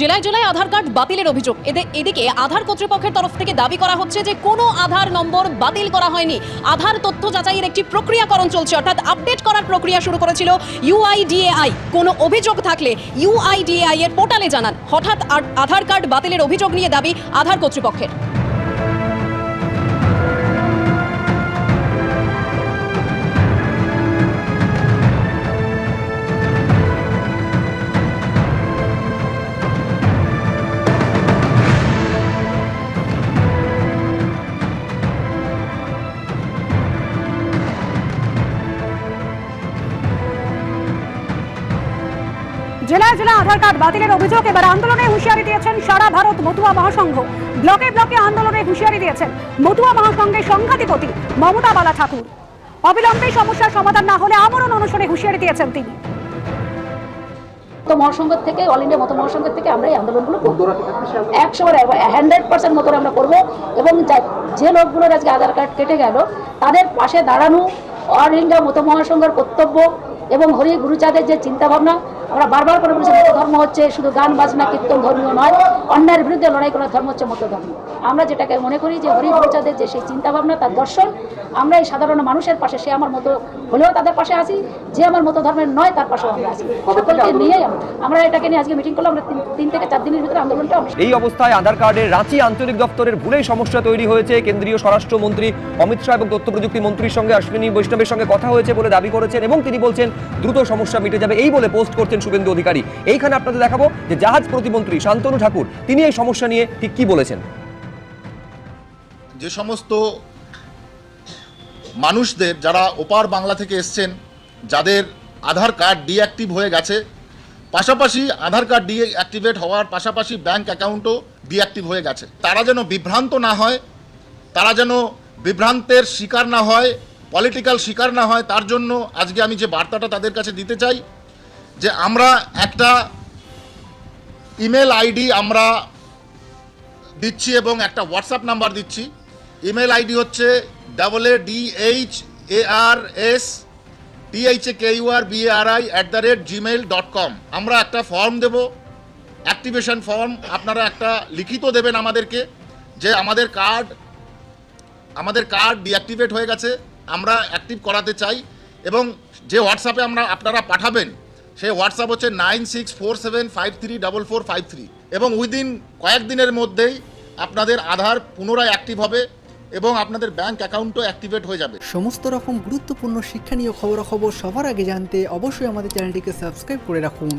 জেলায় জেলায় আধার কার্ড বাতিলের অভিযোগ। এদের এদিকে আধার কর্তৃপক্ষের তরফ থেকে দাবি করা হচ্ছে যে কোনো আধার নম্বর বাতিল করা হয়নি। আধার তথ্য যাচাইয়ের একটি প্রক্রিয়াকরণ চলছে, অর্থাৎ আপডেট করার প্রক্রিয়া শুরু করেছিল ইউআইডিএআই কোনো অভিযোগ থাকলে ইউআইডিএআই এর পোর্টালে জানান। হঠাৎ আধার কার্ড বাতিলের অভিযোগ নিয়ে দাবি আধার কর্তৃপক্ষের। জেলায় জেলায় আধার কার্ড বাতিলের অভিযোগ এবার আন্দোলনে হুঁশিয়ারি দিয়েছেন সারা ভারত মতুয়া মহাসংঘ। ব্লকে ব্লকে আন্দোলনে হুঁশিয়ারি দিয়েছেন মতুয়া মহাসংঘের সংঘাধিপতি মমতা বালা ঠাকুর অবিলম্বে সমস্যার সমাধান না হলে আমরণ অনুসরণে হুঁশিয়ারি দিয়েছেন তিনি। মতো মহাসংঘ থেকে অল ইন্ডিয়া মতো মহাসংঘ থেকে আমরা এই আন্দোলনগুলো করব। একশো হান্ড্রেড পার্সেন্ট মতো আমরা করব এবং যে লোকগুলোর আজকে আধার কার্ড কেটে গেল তাদের পাশে দাঁড়ানো অল ইন্ডিয়া মতো মহাসংঘের কর্তব্য এবং হরি গুরুচাঁদের যে চিন্তাভাবনা আমরা বারবার করে বলেছি মতো ধর্ম হচ্ছে শুধু গান বাজনা কীর্তন ধর্মীয় নয় অন্যায়ের বিরুদ্ধে লড়াই করার ধর্ম হচ্ছে মতো ধর্ম। আমরা যেটাকে মনে করি যে হরি গুরুচাঁদের যে সেই চিন্তাভাবনা তার দর্শন আমরা এই সাধারণ মানুষের পাশে সে আমার মতো হলেও তাদের পাশে আসি যে আমার মতো ধর্মের নয় তার পাশেও আমরা আসি সকলকে নিয়েই আমরা এটাকে নিয়ে আজকে মিটিং করলাম আমরা তিন থেকে চার দিনের ভিতরে আন্দোলনটা এই অবস্থায় আধার কার্ডের রাঁচি আঞ্চলিক দপ্তরের ভুলেই সমস্যা তৈরি হয়েছে। কেন্দ্রীয় স্বরাষ্ট্রমন্ত্রী অমিত শাহ এবং তথ্য প্রযুক্তি মন্ত্রীর সঙ্গে অশ্বিনী বৈষ্ণবের সঙ্গে কথা হয়েছে বলে দাবি করেছেন এবং তিনি বলছেন দ্রুত সমস্যা মিটে যাবে এই বলে পোস্ট করছেন শুভেন্দু অধিকারী। এইখানে আপনাদের দেখাবো যে জাহাজ প্রতিমন্ত্রী শান্তনু ঠাকুর, তিনি এই সমস্যা নিয়ে ঠিক কি বলেছেন। যে সমস্ত মানুষদের যারা ওপার বাংলা থেকে এসছেন, যাদের আধার কার্ড ডিঅ্যাক্টিভ হয়ে গেছে, পাশাপাশি আধার কার্ড ডিঅ্যাক্টিভেট হওয়ার পাশাপাশি ব্যাংক অ্যাকাউন্টও ডিঅ্যাক্টিভ হয়ে গেছে। তারা যেন বিভ্রান্ত না হয়, তারা যেন বিভ্রান্তের শিকার না হয়, পলিটিক্যাল শিকার না হয়, তার জন্য আজকে আমি যে বার্তাটা তাদের কাছে দিতে চাই যে আমরা একটা ইমেল আইডি আমরা দিচ্ছি এবং একটা হোয়াটসঅ্যাপ নাম্বার দিচ্ছি। ইমেল আইডি হচ্ছে double A D H A R S T H A K U R B R I at the rate Gmail dot com আমরা একটা ফর্ম দেব অ্যাক্টিভেশন ফর্ম আপনারা একটা লিখিত দেবেন আমাদেরকে যে আমাদের কার্ড আমাদের কার্ড ডিঅ্যাক্টিভেট হয়ে গেছে, আমরা অ্যাক্টিভ করাতে চাই এবং যে হোয়াটসঅ্যাপে আমরা আপনারা পাঠাবেন সেই হোয়াটসঅ্যাপ হচ্ছে nine six four seven five three double four five three এবং উইদিন কয়েকদিনের মধ্যেই আপনাদের আধার পুনরায় অ্যাক্টিভ হবে এবং আপনাদের ব্যাংক অ্যাকাউন্টও অ্যাক্টিভেট হয়ে যাবে। সমস্ত রকম গুরুত্বপূর্ণ শিক্ষা শিক্ষণীয় খবরাখবর সবার আগে জানতে অবশ্যই আমাদের চ্যানেলটিকে সাবস্ক্রাইব করে রাখুন।